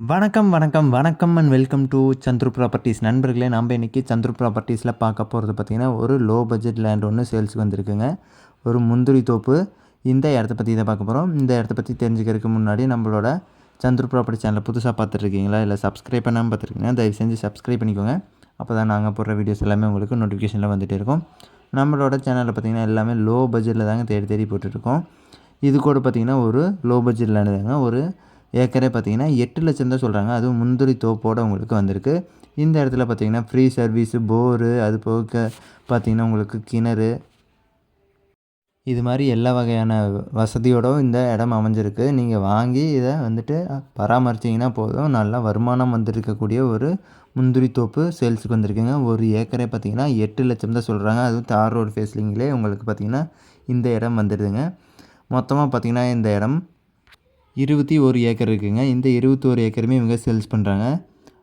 வணக்கம் வணக்கம் வணக்கம் and welcome to Chandru properties நண்பர்களே நம்ம இன்றைக்கி சந்துரு ப்ராப்பர்ட்டிஸில் பார்க்க போகிறது பார்த்திங்கன்னா ஒரு லோ பட்ஜெட் லேண்ட் ஒன்று சேல்ஸுக்கு வந்திருக்குங்க. ஒரு முந்திரி தோப்பு. இந்த இடத்த பற்றி இதை பார்க்க போகிறோம் இந்த இடத்த பற்றி தெரிஞ்சுக்கிறதுக்கு முன்னாடி நம்மளோட சந்துரு ப்ராப்பர்ட்டி சேனலை புதுசாக பார்த்துட்ருக்கீங்களா? இல்லை சப்ஸ்கிரைப் பண்ணாமல் பார்த்துருக்கீங்க தயவு செஞ்சு சப்ஸ்கிரைப் பண்ணிக்கோங்க. அப்போ தான் நாங்கள் போடுற வீடியோஸ் எல்லாமே உங்களுக்கு நோட்டிஃபிகேஷனில் வந்துகிட்டே இருக்கும். நம்மளோட சேனலில் பார்த்திங்கன்னா எல்லாமே லோ பட்ஜெட்டில் தாங்க தேடி தேடி போட்டுட்ருக்கோம். இது கூட பார்த்திங்கன்னா ஒரு லோ பட்ஜெட் லேண்டு தாங்க. ஒரு ஏக்கரே பார்த்தீங்கன்னா எட்டு லட்சம் தான் சொல்கிறாங்க அதுவும் முந்திரி தோப்போடு உங்களுக்கு வந்திருக்கு. இந்த இடத்துல பார்த்தீங்கன்னா ஃப்ரீ சர்வீஸு போரு அது போக பார்த்தீங்கன்னா உங்களுக்கு கிணறு. இது மாதிரி எல்லா வகையான வசதியோடும் இந்த இடம் அமைஞ்சிருக்கு. நீங்கள் வாங்கி இதை வந்துட்டு பராமரிச்சிங்கன்னா போதும். நல்லா வருமானம் வந்திருக்கக்கூடிய ஒரு முந்திரி தோப்பு சேல்ஸுக்கு வந்திருக்குங்க. ஒரு ஏக்கரே பார்த்தீங்கன்னா எட்டு லட்சம் தான் சொல்கிறாங்க அதுவும் தார் ரோடு ஃபேஸ்லிங்கிலே உங்களுக்கு பார்த்தீங்கன்னா இந்த இடம் வந்துடுதுங்க மொத்தமாக பார்த்தீங்கன்னா இந்த இடம் இருபத்தி ஒரு ஏக்கர் இருக்குதுங்க இந்த இருபத்தி ஒரு ஏக்கருமே இவங்க சேல்ஸ் பண்ணுறாங்க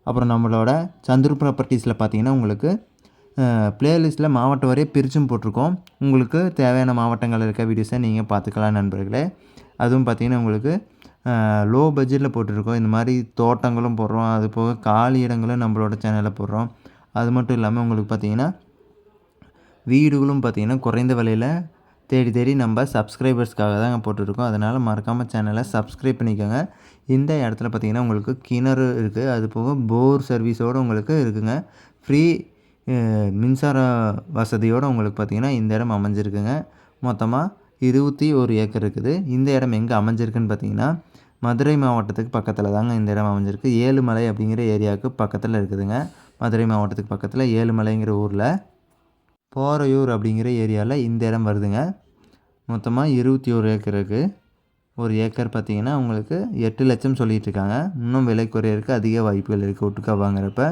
அப்புறம் நம்மளோட சந்துரு ப்ராப்பர்ட்டிஸில் பார்த்தீங்கன்னா உங்களுக்கு பிளேலிஸ்ட்டில் மாவட்டம் வரையே பிரிச்சும் போட்டிருக்கோம். உங்களுக்கு தேவையான மாவட்டங்கள் இருக்க வீடியோஸை நீங்கள் பார்த்துக்கலாம் நண்பர்களே. அதுவும் பார்த்திங்கன்னா உங்களுக்கு லோ பட்ஜெட்டில் போட்டிருக்கோம். இந்த மாதிரி தோட்டங்களும் போடுறோம். அது போக காலி இடங்களும் நம்மளோட சேனலில் போடுறோம். அது மட்டும் இல்லாமல் உங்களுக்கு பார்த்திங்கன்னா வீடுகளும் பார்த்திங்கன்னா குறைந்த விலையில் தேடி தேடி நம்ம சப்ஸ்கிரைபர்ஸ்க்காக தாங்க போட்டுருக்கோம். அதனால் மறக்காமல் சேனலை சப்ஸ்கிரைப் பண்ணிக்கோங்க. இந்த இடத்துல பார்த்திங்கன்னா உங்களுக்கு கிணறு இருக்குது அது போக போர் சர்வீஸோடு உங்களுக்கு இருக்குங்க. ஃப்ரீ மின்சார வசதியோடு உங்களுக்கு பார்த்திங்கன்னா இந்த இடம் அமைஞ்சிருக்குங்க. மொத்தமாக இருபத்தி ஒரு ஏக்கர் இருக்குது. இந்த இடம் எங்கே அமைஞ்சிருக்குன்னு பார்த்தீங்கன்னா மதுரை மாவட்டத்துக்கு பக்கத்தில் தாங்க இந்த இடம் அமைஞ்சிருக்கு. ஏழுமலை அப்படிங்கிற ஏரியாவுக்கு பக்கத்தில் இருக்குதுங்க. மதுரை மாவட்டத்துக்கு பக்கத்தில் ஏழுமலைங்கிற ஊரில் போரையூர் அப்படிங்கிற ஏரியாவில் இந்த இடம் வருதுங்க. மொத்தமாக இருபத்தி ஒரு ஏக்கர் இருக்குது ஒரு ஏக்கர் பார்த்திங்கன்னா உங்களுக்கு எட்டு லட்சம் சொல்லிகிட்டு இருக்காங்க. இன்னும் விலை குறையிறதுக்கு அதிக வாய்ப்புகள் இருக்குது ஒட்டுக்கா வாங்குறப்ப.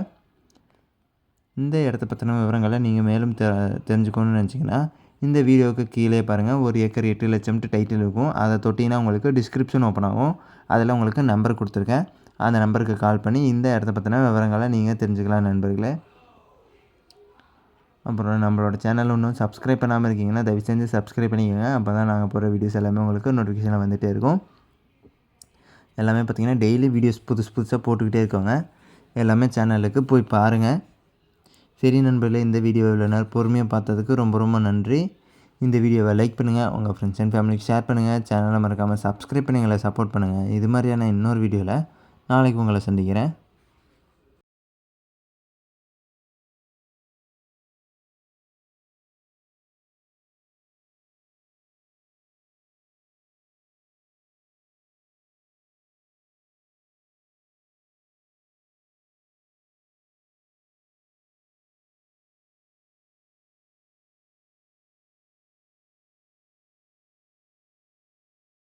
இந்த இடத்த பற்றின விவரங்களை நீங்கள் மேலும் தெ தெரிஞ்சுக்கணும்னு நினச்சிங்கன்னா இந்த வீடியோவுக்கு கீழே பாருங்கள் ஒரு ஏக்கர் எட்டு லட்சம்ட்டு டைட்டில் இருக்கும். அதை தொட்டிங்கன்னா உங்களுக்கு டிஸ்கிரிப்ஷன் ஓப்பன் ஆகும். அதில் உங்களுக்கு நம்பர் கொடுத்துருக்கேன். அந்த நம்பருக்கு கால் பண்ணி இந்த இடத்த பற்றின விவரங்களை நீங்கள் தெரிஞ்சுக்கலாம் நண்பர்களே. அப்புறம் நம்மளோட சேனல் ஒன்றும் சப்ஸ்கிரைப் பண்ணாமல் இருக்கீங்கன்னா தயவு செஞ்சு சப்ஸ்கிரைப் பண்ணிக்கோங்க. அப்போ தான் நாங்கள் போகிற வீடியோஸ் எல்லாமே உங்களுக்கு நோட்டிஃபிகேஷன் வந்துகிட்டே இருக்கும். எல்லாமே பார்த்திங்கன்னா டெய்லி வீடியோஸ் புதுசு புதுசாக போட்டுக்கிட்டே இருக்கோங்க. எல்லாமே சேனலுக்கு போய் பாருங்கள் சரி நண்பர்களே இந்த வீடியோ இவ்வளோ நேரம் பொறுமையாக பார்த்ததுக்கு ரொம்ப ரொம்ப நன்றி. இந்த வீடியோவை லைக் பண்ணுங்கள் உங்கள் ஃப்ரெண்ட்ஸ் அண்ட் ஃபேமிலிக்கு ஷேர் பண்ணுங்கள் சேனலை மறக்காமல் சப்ஸ்கிரைப் பண்ணி எங்களை சப்போர்ட் பண்ணுங்கள் இது மாதிரியான இன்னொரு வீடியோவில் நாளைக்கு உங்களை சந்திக்கிறேன்.